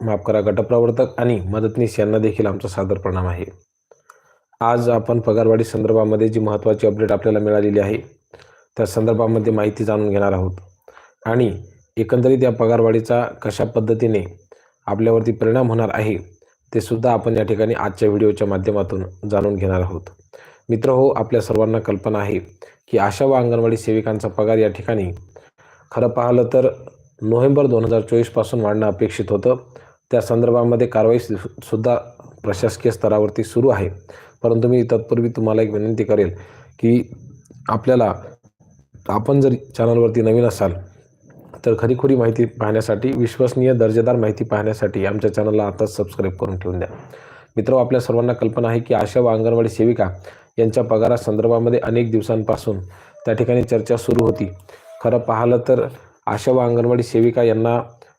माफ करा गटप्रवर्तक आणि मदतनीस यांना देखील आमचा सादर प्रणाम आहे. आज आपण पगारवाढी संदर्भामध्ये जी महत्त्वाची अपडेट आपल्याला मिळालेली आहे त्या संदर्भामध्ये माहिती जाणून घेणार आहोत. आणि एकंदरीत या पगारवाढीचा कशा पद्धतीने आपल्यावरती परिणाम होणार आहे ते सुद्धा आपण या ठिकाणी आजच्या व्हिडिओच्या माध्यमातून जाणून घेणार आहोत. मित्र हो आपल्या सर्वांना कल्पना आहे की आशा व अंगणवाडी सेविकांचा पगार या ठिकाणी खरं पाहिलं तर नोव्हेंबर दोन हजार चोवीसपासून वाढणं अपेक्षित होतं. त्या संदर्भामध्ये कारवाई सुद्धा प्रशासकीय स्तरावरती सुरू आहे. परंतु मी तत्पूर्वी तुम्हाला एक विनंती करेल की आपल्याला आपण जर चॅनलवरती नवीन असाल तर खरीखुरी माहिती पाहण्यासाठी विश्वसनीय दर्जेदार माहिती पाहण्यासाठी आमच्या चॅनलला आताच सबस्क्राईब करून ठेवून द्या. मित्र आपल्या सर्वांना कल्पना आहे की आशा व अंगणवाडी सेविका यांच्या पगारासंदर्भामध्ये अनेक दिवसांपासून त्या ठिकाणी चर्चा सुरू होती. खरं पाहिलं तर आशा व अंगणवाडी सेविका यांना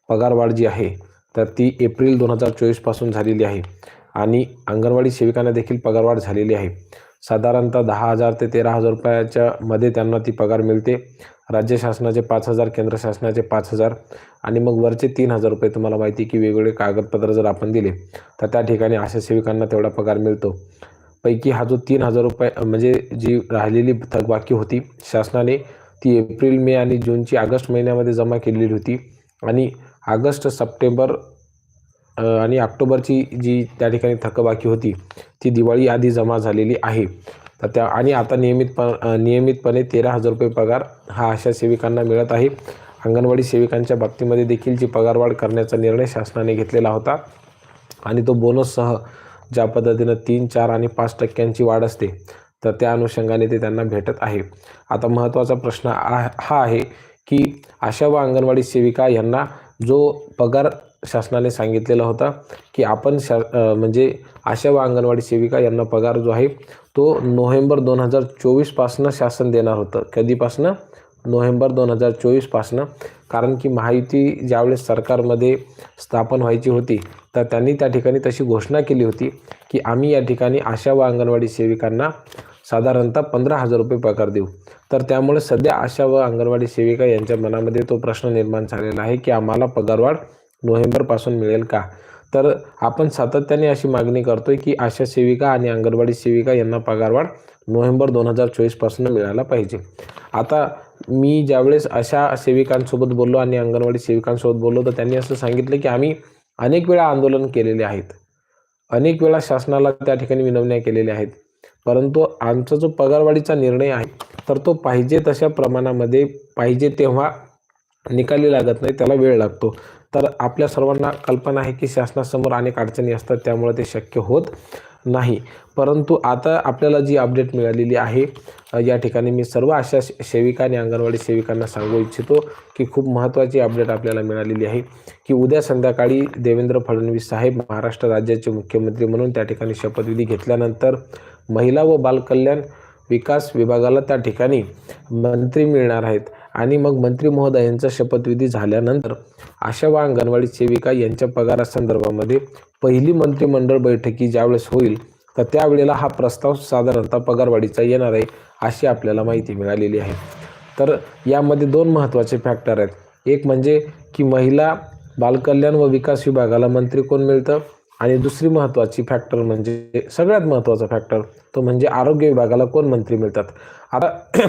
पगारवाढ जी आहे तर ती एप्रिल दोन हजार चोवीसपासून झालेली आहे आणि अंगणवाडी सेविकांना देखील पगारवाढ झालेली आहे. साधारणतः दहा हजार ते तेरा हजार रुपयाच्या मध्ये त्यांना ती पगार मिळते. राज्य शासनाचे पाच हजार केंद्र शासनाचे पाच हजार आणि मग वरचे तीन हजार रुपये तुम्हाला माहिती की वेगवेगळे कागदपत्र जर आपण दिले तर त्या ठिकाणी आशा सेविकांना तेवढा पगार मिळतो. पैकी हा जो तीन हजार रुपये म्हणजे जी राहिलेली थकबाकी होती शासनाने ती एप्रिल मे आणि जूनची ऑगस्ट महिन्यामध्ये जमा केलेली होती. आणि ऑगस्ट सप्टेंबर आणि ऑक्टोबरची जी त्या ठिकाणी थकबाकी होती ती दिवाळी आधी जमा झालेली आहे. तर त्या आणि आता नियमितप नियमितपणे तेरा हजार रुपये पगार हा अशा सेविकांना मिळत आहे. अंगणवाडी सेविकांच्या बाबतीमध्ये देखील जी पगारवाढ करण्याचा निर्णय शासनाने घेतलेला होता आणि तो बोनससह ज्या पद्धतीनं तीन चार आणि पाच टक्क्यांची वाढ असते तर त्या अनुषंगाने ते त्यांना भेटत आहे. आता महत्त्वाचा प्रश्न हा आहे की आशा व अंगणवाडी सेविका यांना जो पगार शासनाने सांगितलेला होता की आपण शा म्हणजे आशा व अंगणवाडी सेविका यांना पगार जो आहे तो नोव्हेंबर दोन हजार चोवीसपासनं शासन देणार होतं. कधीपासनं? नोव्हेंबर दोन हजार चोवीसपासनं कारण की महायुती ज्यावेळेस सरकारमध्ये स्थापन व्हायची होती तर त्यांनी त्या ठिकाणी तशी घोषणा केली होती की आम्ही या ठिकाणी आशा व अंगणवाडी सेविकांना साधारणतः पंधरा हजार रुपये पगार देऊ. तर त्यामुळे सध्या आशा व अंगणवाडी सेविका यांच्या मनामध्ये तो प्रश्न निर्माण झालेला आहे की आम्हाला पगारवाढ नोव्हेंबरपासून मिळेल का? तर आपण सातत्याने अशी मागणी करतोय की आशा सेविका आणि अंगणवाडी सेविका यांना पगारवाढ नोव्हेंबर दोन हजार चोवीसपासून मिळायला पाहिजे. आता मी ज्यावेळेस अशा सेविकांसोबत बोललो आणि अंगणवाडी सेविकांसोबत बोललो तर त्यांनी असं सांगितलं की आम्ही अनेक वेळा आंदोलन केलेले आहेत. अनेक वेळा शासनाला त्या ठिकाणी विनवण्या केलेल्या आहेत. परंतु आमचा जो पगारवाढीचा निर्णय आहे तर तो पाहिजे तशा प्रमाणामध्ये पाहिजे तेव्हा निकाली लागत नाही त्याला वेळ लागतो. तर आपल्या सर्वांना कल्पना आहे की शासनासमोर अनेक अडचणी असतात त्यामुळे ते शक्य होत नाही. परंतु आता आपल्याला जी अपडेट मिळालेली आहे या ठिकाणी मी सर्व अशा सेविका आणि अंगणवाडी सेविकांना सांगू इच्छितो की खूप महत्त्वाची अपडेट आपल्याला मिळालेली आहे की उद्या संध्याकाळी देवेंद्र फडणवीस साहेब महाराष्ट्र राज्याचे मुख्यमंत्री म्हणून त्या ठिकाणी शपथविधी घेतल्यानंतर महिला व बालकल्याण विकास विभागाला त्या ठिकाणी मंत्री मिळणार आहेत. आणि मग मंत्री महोदयांचा शपथविधी झाल्यानंतर आशा व अंगणवाडी सेविका यांच्या पगारासंदर्भामध्ये पहिली मंत्रिमंडळ बैठकी ज्यावेळेस होईल तर त्यावेळेला हा प्रस्ताव साधारणतः पगारवाढीचा येणार आहे अशी आपल्याला माहिती मिळालेली आहे. तर यामध्ये दोन महत्त्वाचे फॅक्टर आहेत. एक म्हणजे की महिला बालकल्याण व विकास विभागाला मंत्री कोण मिळतं? आणि दुसरी महत्त्वाची फॅक्टर म्हणजे सगळ्यात महत्त्वाचा फॅक्टर तो म्हणजे आरोग्य विभागाला कोण मंत्री मिळतात? आता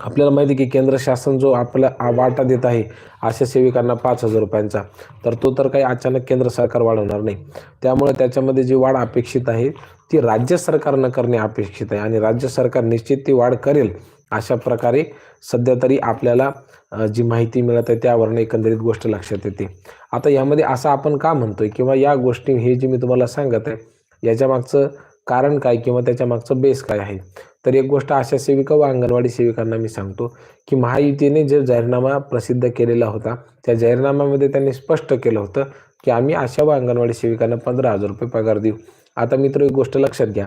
आपल्याला माहिती की केंद्र शासन जो आपला वाटा देत आहे अशा सेविकांना पाच हजार रुपयांचा तर तो तर काही अचानक केंद्र सरकार वाढवणार नाही. त्यामुळे त्याच्यामध्ये जी वाढ अपेक्षित आहे ती राज्य सरकारनं करणे अपेक्षित आहे आणि राज्य सरकार निश्चित ती वाढ करेल अशा प्रकारे सध्या तरी आपल्याला जी माहिती मिळत आहे त्यावरून एकंदरीत गोष्ट लक्षात येते. आता यामध्ये असं आपण का म्हणतोय किंवा या गोष्टी हे जे मी तुम्हाला सांगत आहे याच्या मागचं कारण काय किंवा त्याच्या मागचं बेस काय आहे? तर एक गोष्ट आशा सेविका व अंगणवाडी सेविकांना मी सांगतो की महायुतीने जे जाहीरनामा प्रसिद्ध केलेला होता त्या जाहीरनाम्यामध्ये त्यांनी स्पष्ट केलं होतं की आम्ही आशा व अंगणवाडी सेविकांना पंधरा हजार रुपये पगार देऊ. आता मित्र एक गोष्ट लक्षात घ्या.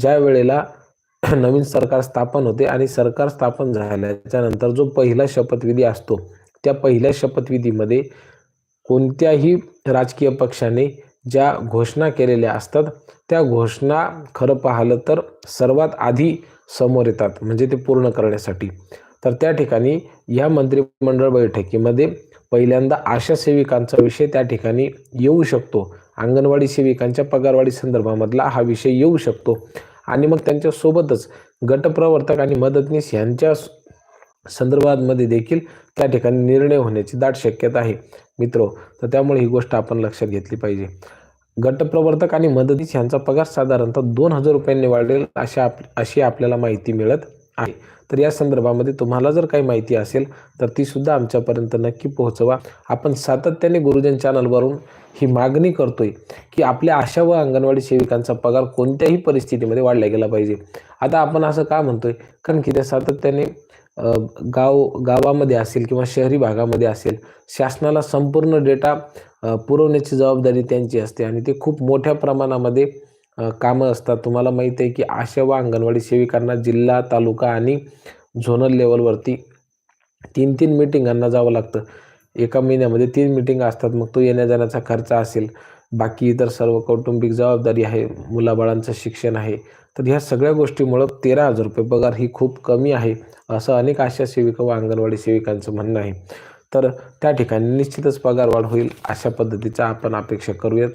ज्या वेळेला नवीन सरकार स्थापन होते आणि सरकार स्थापन झाल्याच्यानंतर जो पहिला शपथविधी असतो त्या पहिल्या शपथविधीमध्ये कोणत्याही राजकीय पक्षाने ज्या घोषणा केलेल्या असतात त्या घोषणा खरं पाहिलं तर सर्वात आधी समोर येतात म्हणजे ते पूर्ण करण्यासाठी. तर त्या ठिकाणी या मंत्रिमंडळ बैठकीमध्ये पहिल्यांदा आशा सेविकांचा विषय त्या ठिकाणी येऊ शकतो. अंगणवाडी सेविकांच्या पगारवाढी संदर्भामधला हा विषय येऊ शकतो. आणि मग त्यांच्यासोबतच गटप्रवर्तक आणि मदतनीस यांच्या संदर्भामध्ये देखील त्या ठिकाणी निर्णय होण्याची दाट शक्यता आहे. मित्रो तर त्यामुळे ही गोष्ट आपण लक्षात घेतली पाहिजे. गटप्रवर्तक आणि मदतीस यांचा पगार साधारणतः दोन हजार रुपयांनी वाढेल अशा आप अशी आपल्याला माहिती मिळत आहे. तर या संदर्भामध्ये तुम्हाला जर काही माहिती असेल तर ती सुद्धा आमच्यापर्यंत नक्की पोहोचवा. आपण सातत्याने गुरुजन चॅनलवरून ही मागणी करतोय की आपल्या आशा व अंगणवाडी सेविकांचा पगार कोणत्याही परिस्थितीमध्ये वाढला गेला पाहिजे. आता आपण असं का म्हणतोय? कारण की त्या सातत्याने गाव गावामध्ये असेल किंवा शहरी भागामध्ये असेल शासनाला संपूर्ण डेटा पुरवण्याची जबाबदारी त्यांची असते आणि ते खूप मोठ्या प्रमाणामध्ये कामं असतात. तुम्हाला माहीत आहे की आशा व अंगणवाडी सेविकांना जिल्हा तालुका आणि झोनल लेवलवरती तीन तीन मिटिंगांना जावं लागतं. एका महिन्यामध्ये तीन मिटिंग असतात. मग तो येण्या जाण्याचा खर्च असेल. बाकी इतर सर्व कौटुंबिक जबाबदारी आहे. मुलाबाळांचं शिक्षण आहे. तर ह्या सगळ्या गोष्टीमुळं तेरा हजार रुपये पगार ही खूप कमी आहे असं अनेक आशा सेविका व अंगणवाडी सेविकांचं म्हणणं आहे. तर त्या ठिकाणी निश्चितच पगार वाढ होईल अशा पद्धतीचा आपण अपेक्षा करूयात.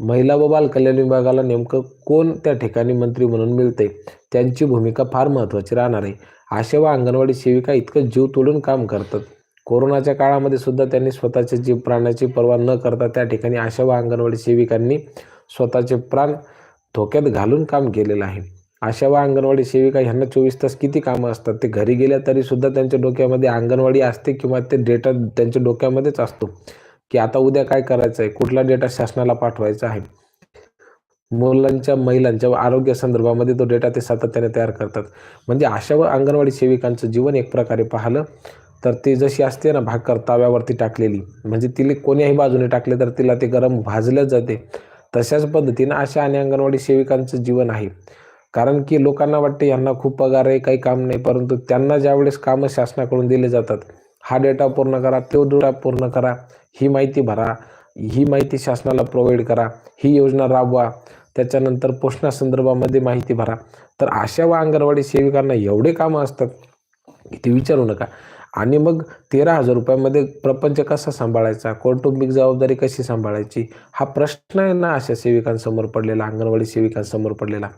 महिला व बालकल्याण विभागाला नेमकं कोण त्या ठिकाणी मंत्री म्हणून मिळते त्यांची भूमिका फार महत्त्वाची राहणार आहे. आशा व अंगणवाडी सेविका इतकं जीव तोडून काम करतात. कोरोनाच्या काळामध्ये सुद्धा त्यांनी स्वतःच्या जीव प्राणाची पर्वा न करता त्या ठिकाणी आशा व अंगणवाडी सेविकांनी स्वतःचे प्राण धोक्यात घालून काम केलेलं आहे. आशा व अंगणवाडी सेविका ह्यांना चोवीस तास किती कामं असतात? ते घरी गेल्या तरीसुद्धा त्यांच्या डोक्यामध्ये अंगणवाडी असते किंवा ते डेटा त्यांच्या डोक्यामध्येच असतो. की आता उद्या काय करायचं आहे कुठला डेटा शासनाला पाठवायचा आहे? मुलांच्या महिलांच्या आरोग्य संदर्भामध्ये तो डेटा ते सातत्याने तयार करतात. म्हणजे अशा व अंगणवाडी सेविकांचं जीवन एक प्रकारे पाहिलं तर ती जशी असते ना भाकर ताव्यावरती टाकलेली म्हणजे तिला कोण्याही बाजूने टाकले तर तिला ते गरम भाजलं जाते. तशाच पद्धतीनं अशा आणि अंगणवाडी सेविकांचं जीवन आहे. कारण की लोकांना वाटते यांना खूप पगार आहे काही काम नाही परंतु त्यांना ज्यावेळेस कामं शासनाकडून दिले जातात हा डेटा पूर्ण करा तो डेटा पूर्ण करा ही माहिती भरा ही माहिती शासनाला प्रोव्हाइड करा ही योजना राबवा त्याच्यानंतर पोषणासंदर्भामध्ये माहिती भरा. तर अशा व अंगणवाडी सेविकांना एवढे कामं असतात की ते विचारू नका. आणि मग तेरा हजार रुपयामध्ये प्रपंच कसा सांभाळायचा कौटुंबिक जबाबदारी कशी सांभाळायची हा प्रश्न आहे ना अशा सेविकांसमोर पडलेला अंगणवाडी सेविकांसमोर पडलेला.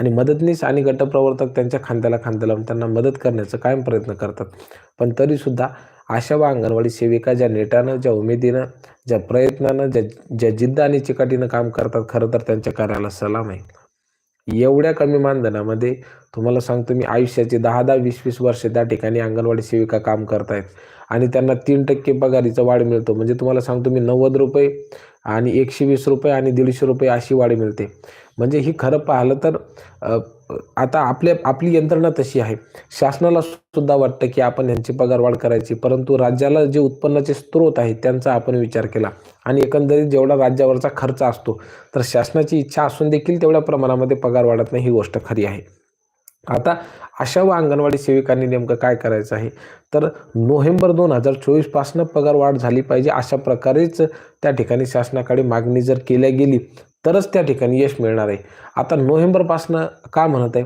आणि मदतनीस आणि गटप्रवर्तक त्यांच्या खांद्याला खांद्या लावून त्यांना मदत करण्याचा कायम प्रयत्न करतात. पण तरीसुद्धा अशा व अंगणवाडी सेविका ज्या नेटानं ज्या उमेदीनं ज्या प्रयत्नानं ज्या ज्या जिद्द आणि चिकाटीनं काम करतात खरं तर त्यांच्या कार्याला सलाम आहे. एवढ्या कमी मानधनामध्ये तुम्हाला सांगतो मी आयुष्याचे दहा दहा वीस वीस वर्ष त्या ठिकाणी अंगणवाडी सेविका काम करतायत. आणि त्यांना तीन टक्के पगारीचा वाढ मिळतो. म्हणजे तुम्हाला सांगतो मी नव्वद रुपये आणि एकशे वीस रुपये आणि दीडशे रुपये अशी वाढ मिळते. म्हणजे ही खरं पाहिलं तर आता आपल्या आपली यंत्रणा तशी आहे. शासनाला सुद्धा वाटतं की आपण यांची पगारवाढ करायची परंतु राज्याला जे उत्पन्नाचे स्रोत आहेत त्यांचा आपण विचार केला. आणि एकंदरीत जेवढा राज्यावरचा खर्च असतो तर शासनाची इच्छा असून देखील तेवढ्या प्रमाणामध्ये पगार वाढत नाही ही गोष्ट खरी आहे. आता अशा व अंगणवाडी सेविकांनी नेमकं काय करायचं आहे? तर नोव्हेंबर दोन हजार चोवीसपासनं पगार वाढ झाली पाहिजे अशा प्रकारेच त्या ठिकाणी शासनाकडे मागणी जर केल्या गेली तरच त्या ठिकाणी यश मिळणार आहे. आता नोव्हेंबरपासनं का म्हणत आहे?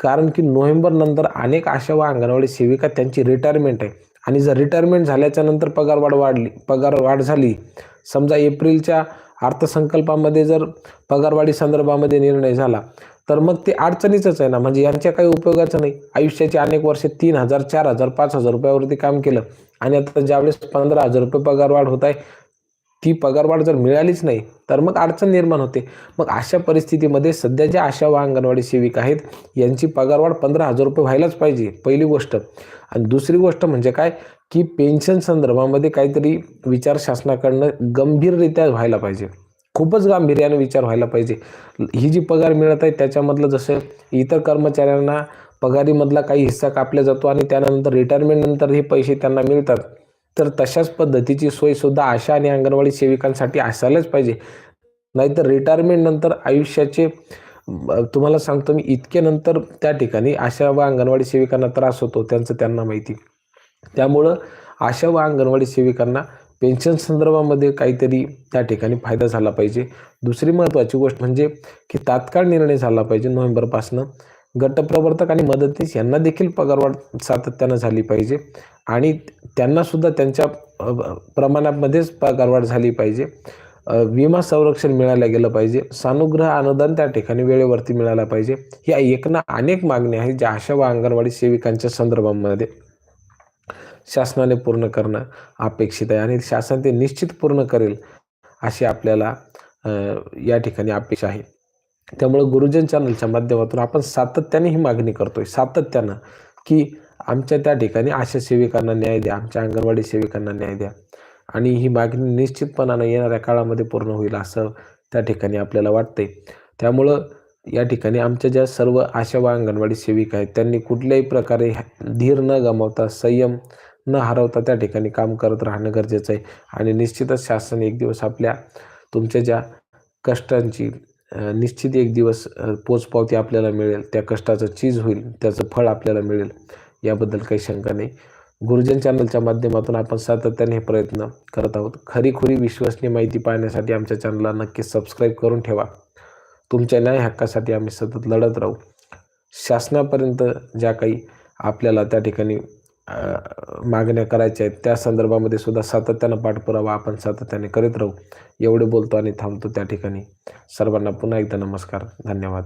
कारण की नोव्हेंबरनंतर अनेक आशा व अंगणवाडी सेविका त्यांची रिटायरमेंट आहे. आणि जर रिटायरमेंट झाल्याच्यानंतर पगारवाढ वाढली पगार वाढ झाली समजा एप्रिलच्या अर्थसंकल्पामध्ये जर पगारवाढी संदर्भामध्ये निर्णय झाला तर मग ते अडचणीचंच आहे ना? म्हणजे यांच्या काही उपयोगाचं नाही. आयुष्याची अनेक वर्षे तीन हजार चार हजार पाच हजार रुपयावरती काम केलं. आणि आता ज्यावेळेस पंधरा हजार रुपये पगारवाढ होत आहे ती पगारवाढ जर मिळालीच नाही तर मग अडचण निर्माण होते. मग अशा परिस्थितीमध्ये सध्या ज्या आशा व अंगणवाडी सेविका आहेत यांची पगारवाढ पंधरा हजार रुपये व्हायलाच पाहिजे पहिली गोष्ट. आणि दुसरी गोष्ट म्हणजे काय की पेन्शन संदर्भामध्ये काहीतरी विचार शासनाकडनं गंभीररित्या व्हायला पाहिजे. खूपच गांभीर्याने विचार व्हायला पाहिजे. ही जी पगार मिळत आहे त्याच्यामधलं जसं इतर कर्मचाऱ्यांना पगारीमधला काही हिस्सा कापला जातो आणि त्यानंतर रिटायरमेंटनंतर हे पैसे त्यांना मिळतात. तर तशाच पद्धतीची सोयसुद्धा आशा आणि अंगणवाडी सेविकांसाठी असायलाच पाहिजे. नाहीतर रिटायरमेंट नंतर आयुष्याचे तुम्हाला सांगतो मी इतके नंतर त्या ठिकाणी आशा व अंगणवाडी सेविकांना त्रास होतो त्यांचं त्यांना माहिती. त्यामुळं आशा व अंगणवाडी सेविकांना पेन्शन संदर्भामध्ये काहीतरी त्या ठिकाणी फायदा झाला पाहिजे. दुसरी महत्त्वाची गोष्ट म्हणजे की तात्काळ निर्णय झाला पाहिजे नोव्हेंबरपासनं. गटप्रवर्तक आणि मदतनीस यांना देखील पगारवाढ सातत्यानं झाली पाहिजे. आणि त्यांनासुद्धा त्यांच्या प्रमाणामध्येच पगारवाढ झाली पाहिजे. विमा संरक्षण मिळायला गेलं पाहिजे. सानुग्रह अनुदान त्या ठिकाणी वेळेवरती मिळायला पाहिजे. या एकना अनेक मागण्या आहेत ज्या आशा व अंगणवाडी सेविकांच्या संदर्भामध्ये शासनाने पूर्ण करणं अपेक्षित आहे आणि शासन ते निश्चित पूर्ण करेल अशी आपल्याला या ठिकाणी अपेक्षा आहे. त्यामुळे गुरुजन चॅनलच्या माध्यमातून आपण सातत्याने ही मागणी करतोय. सातत्यानं की आमच्या त्या ठिकाणी आशा सेविकांना न्याय द्या आमच्या अंगणवाडी सेविकांना न्याय द्या. आणि ही मागणी निश्चितपणानं येणाऱ्या काळामध्ये पूर्ण होईल असं त्या ठिकाणी आपल्याला वाटतंय. त्यामुळं या ठिकाणी आमच्या ज्या सर्व आशा व अंगणवाडी सेविका आहेत त्यांनी कुठल्याही प्रकारे धीर न गमावता संयम न हरवता त्या ठिकाणी काम करत राहणं गरजेचं आहे. आणि निश्चितच शासन एक दिवस आपल्या तुमच्या ज्या कष्टांची निश्चित एक दिवस पोचपावती आपल्याला मिळेल त्या कष्टाचं चीज होईल त्याचं फळ आपल्याला मिळेल याबद्दल काही शंका नाही. गुरुजन चॅनलच्या माध्यमातून आपण सातत्याने हे प्रयत्न करत आहोत. खरीखुरी विश्वसनीय माहिती पाहण्यासाठी आमच्या चॅनलला नक्की सबस्क्राईब करून ठेवा. तुमच्या न्याय हक्कासाठी आम्ही सतत लढत राहू. शासनापर्यंत ज्या काही आपल्याला त्या ठिकाणी मागण्या करायच्या आहेत. त्या संदर्भामध्ये सुद्धा सातत्यानं पाठपुरावा आपण सातत्याने करीत राहू. एवढे बोलतो आणि थांबतो त्या ठिकाणी. सर्वांना पुन्हा एकदा नमस्कार. धन्यवाद.